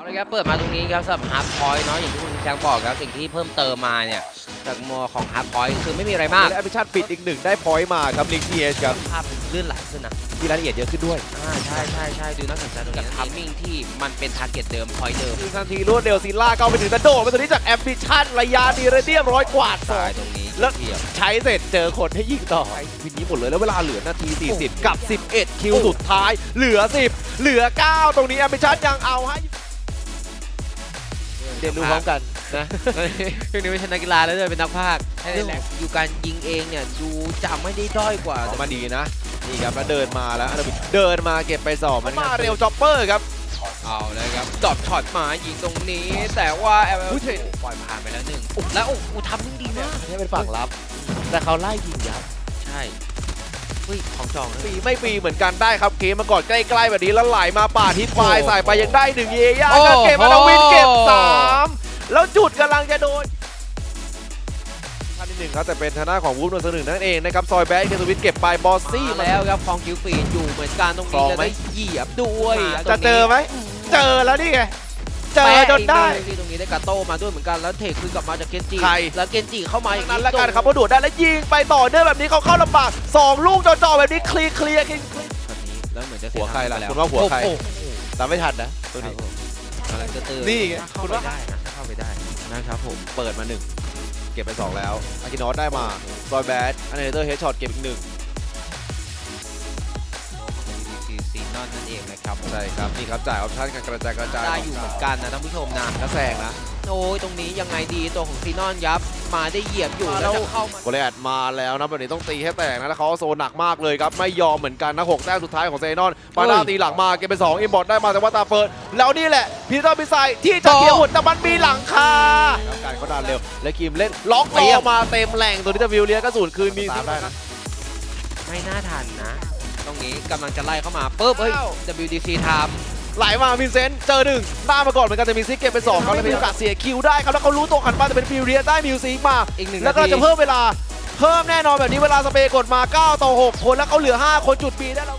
เอาเลยครับเปิดมาตรงนี้ครับสำหรับฮาร์ดพอยต์เนาะอย่างที่คุณแจ็คบอกครับสิ่งที่เพิ่มเติมมาเนี่ยจากมอของฮาร์ดพอยต์คือไม่มีอะไรมากและแอปพลิเคชันปิดอีกหนึ่งได้พอยต์มาครับลิงก์ทีเอชครับภาพมันลื่นไหลขึ้นนะมีรายละเอียดเยอะขึ้นด้วยอ่าใช่ใช่ใช่ดูน่าสนใจตรงนี้ทามมิ่งที่มันเป็นทาร์เก็ตเดิมพอยต์เดิมหนึ่งนาทีรวดเร็วซีล่าเข้าไปถึงกระโดดไปตัวนี้จากแอปพลิเคชันระยะดีเรเดียมร้อยกว่าสอตางยตรงนี้แล้ว เทียบ ใช้เสร็จเจอคนให้ยิงต่อวินนี้หมดเลยแล้วเวลาเหลือนาที 40 กับ 11 คิวสุดท้าย เหลือ 10 เหลือ 9 ตรงนี้แอปพลิเคชันยังเอาให้ เดี๋ยวดูพร้อมกันนะช่วงนี้ไม่ใช่นักกีฬาแล้วด้วยเป็นนักพากย์เรื่องของอยู่การยิงเองเนี่ยดูจะไม่ได้ด้อยกว่าออกมาดีนะนี่ครับแล้วเดินมาแล้วอนาบิเดินมาเก็บไปสองมันมาเร็วจ็อปเปอร์ครับเอาเลยครับดอทช็อตมายิงตรงนี้ แต่ว่าแอลอุ้ยเท่ปล่อยผ่านไปแล้วหนึ่งแล้วโอ้โหทำได้ดีมากนี่เป็นฝั่งรับ แต่เขาไล่ยิงยับใช่เฮ้ยของจองนะปีไม่ปีเหมือนกันได้ครับเกมมาก่อนใกล้ๆแบบนี้แล้วไหลมาป่าดทิศปลายโอ้สายไปยังได้หนึ่งเอย่าโอ้ก็เก็บมาดาวินเก็บโอ้สามแล้วจุดกำลังจะโดนท่านที่หนึ่งครับแต่เป็นทางด้านของวูฟนนท์สนึงนั่นเองนะครับซอยแบดเกสวิทเก็บไปบอสซี่มามา แล้วครับของคิวฟีนอยู่เหมือนกันตรงคลนี้องจะไหม ได้เหยียบด้วยจะเจอไหมเจอแล้วนี่ไง เจอจนได้แปะอีกหนึ่งที่ตรงนี้ได้กาโต้มาด้วยเหมือนกันแล้วเทคืนกลับมาจากเกนจิใคร แล้วเกนจิเข้ามาอย่างนั้นละกันครับเพราะดูดได้แล้วยิงไปต่อเนื่องแบบนี้เขาเข้าลำบากสองลูกจ่อๆแบบนี้เคลียร์เคลียร์เคลียร์แบบนี้แล้วเหมือนจะเสีหัวใครล่ะทงไปแวคุณว่าหัวใคร โอ้โหตามไม่ทันนะตัวนี้ กำลังจะเตือนนี่ไงถ้าเข้าคุณไปว่าได้นะถ้าเข้าไปได้นะครับผมเปิดมาหนึ่งเก็บไปสองแล้วอากินอสได้มาซอยแบดอันเนเตอร์เฮดช็อตเก็บอีกหนึ่ง ครับใช่ครับนี่ครับจ่ายออปชั่นการกระจายกระจายได้อยู่เหมือนกันนะท่านผู้ชมนะแล้วแซงนะโอ้ยตรงนี้ยังไงดีตัวของซีนอนยับมาได้เหยียบอยู่มาแล้แล้ววจะเข้ามาโกเลตมาแล้วนะแบบนี้ต้องตีให้แตกนะแล้วเขาโซนหนักมากเลยครับไม่ยอมเหมือนกันนะหกแต้มสุดท้ายของเซนอนปาด้าตีหลังมาเก็บไปสองอิมบอร์ตได้มาแต่ว่าตาเฟิร์นแล้วนี่แหละพีเตอร์พิไซที่จะเคลียร์หุ่นแต่มันมีหลังคาแล้วการเขาดันเร็ว และคิมเล่นล็อกต่อมาเต็มแหล่งตัวนี้จะวิวเลียกระสุนคืนมีได้นะไม่น่าทันนะตรง นี้กำลังจะไล่เข้ามาปุ๊บเฮ้ยอ้าว WDC ทำไหลมาวินเซนต์เจอหนึ่งหน้ามาก่อนเหมือนกันแต่มีซิกเก็บไปสองครับแล้วมีโอกาสเสียคิวได้ครับแล้วเขารู้ตัวขันมาแต่เป็นฟิวเรียได้มิวซิกมาอีกหนึ่งแล้วก็นาทีจะเพิ่มเวลาเพิ่มแน่นอนแบบนี้เวลาสเปรย์กดมา 9 ต่อ 6 คนแล้วเขาเหลือ 5 คนจุดปีได้แล้ว